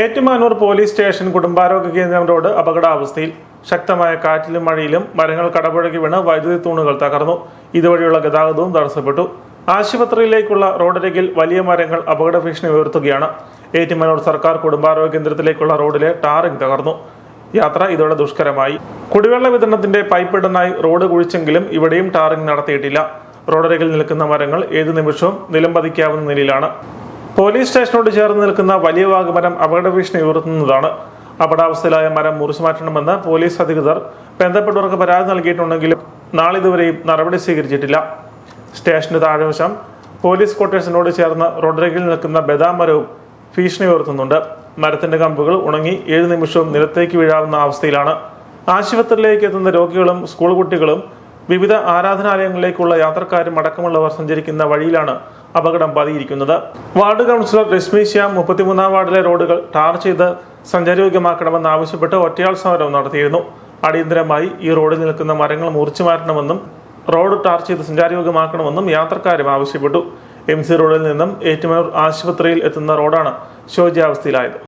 Ettumanoor police station കുടുംബാരോഗ്യ കേന്ദ്രം road അപകടാവസ്ഥയിൽ ശക്തമായ കാറ്റിലും മഴയിലും മരങ്ങൾ കടപുഴകി വീണ് വൈദ്യുതി തൂണുകൾ തകർന്നു. ഇതുവഴിയുള്ള ഗതാഗതവും തടസ്സപ്പെട്ടു. ആശുപത്രിയിലേക്കുള്ള റോഡരികിൽ വലിയ മരങ്ങൾ അപകട ഭീഷണി ഉയർത്തുകയാണ്. ഏറ്റുമാനൂർ സർക്കാർ കുടുംബാരോഗ്യ കേന്ദ്രത്തിലേക്കുള്ള റോഡിലെ ടാറിംഗ് തകർന്നു. യാത്ര ഇതോടെ ദുഷ്കരമായി. കുടിവെള്ള വിതരണത്തിന്റെ പൈപ്പ് ഇടനായി റോഡ് കുഴിച്ചെങ്കിലും ഇവിടെയും ടാറിംഗ് നടത്തിയിട്ടില്ല. റോഡരികിൽ നിൽക്കുന്ന മരങ്ങൾ ഏതു നിമിഷവും നിലംപതിക്കാവുന്ന നിലയിലാണ്. പോലീസ് സ്റ്റേഷനോട് ചേർന്ന് നിൽക്കുന്ന വലിയ വാഗമരം അപകട ഭീഷണി ഉയർത്തുന്നതാണ്. അപകടാവസ്ഥയിലായ മരം മുറിച്ചു മാറ്റണമെന്ന് പോലീസ് അധികൃതർ ബന്ധപ്പെട്ടവർക്ക് പരാതി നൽകിയിട്ടുണ്ടെങ്കിലും നാളിതുവരെയും നടപടി സ്വീകരിച്ചിട്ടില്ല. സ്റ്റേഷന്റെ താഴെവശം പോലീസ് ക്വാർട്ടേഴ്സിനോട് ചേർന്ന് റോഡരികിൽ നിൽക്കുന്ന ബദാം മരവും ഭീഷണി ഉയർത്തുന്നുണ്ട്. മരത്തിന്റെ കമ്പുകൾ ഉണങ്ങി ഏഴ് നിമിഷവും നിലത്തേക്ക് വീഴാവുന്ന അവസ്ഥയിലാണ്. ആശുപത്രിയിലേക്ക് എത്തുന്ന രോഗികളും സ്കൂൾ കുട്ടികളും വിവിധ ആരാധനാലയങ്ങളിലേക്കുള്ള യാത്രക്കാരും അടക്കമുള്ളവർ സഞ്ചരിക്കുന്ന വഴിയിലാണ് അപകടം പതിയിരിക്കുന്നത് വാർഡ് കൗൺസിലർ രശ്മി ശ്യാം മുപ്പത്തിമൂന്നാം വാർഡിലെ റോഡുകൾ ടാർ ചെയ്ത് സഞ്ചാരയോഗ്യമാക്കണമെന്ന് ആവശ്യപ്പെട്ട് ഒറ്റയാൾ സമരം നടത്തിയിരുന്നു. അടിയന്തരമായി ഈ റോഡിൽ നിൽക്കുന്ന മരങ്ങൾ മുറിച്ചു മാറ്റണമെന്നും റോഡ് ടാർ ചെയ്ത് സഞ്ചാരയോഗ്യമാക്കണമെന്നും യാത്രക്കാരും ആവശ്യപ്പെട്ടു. എം സി റോഡിൽ നിന്നും ഏറ്റുമാനൂർ ആശുപത്രിയിൽ എത്തുന്ന റോഡാണ് ശോച്യാവസ്ഥയിലായത്.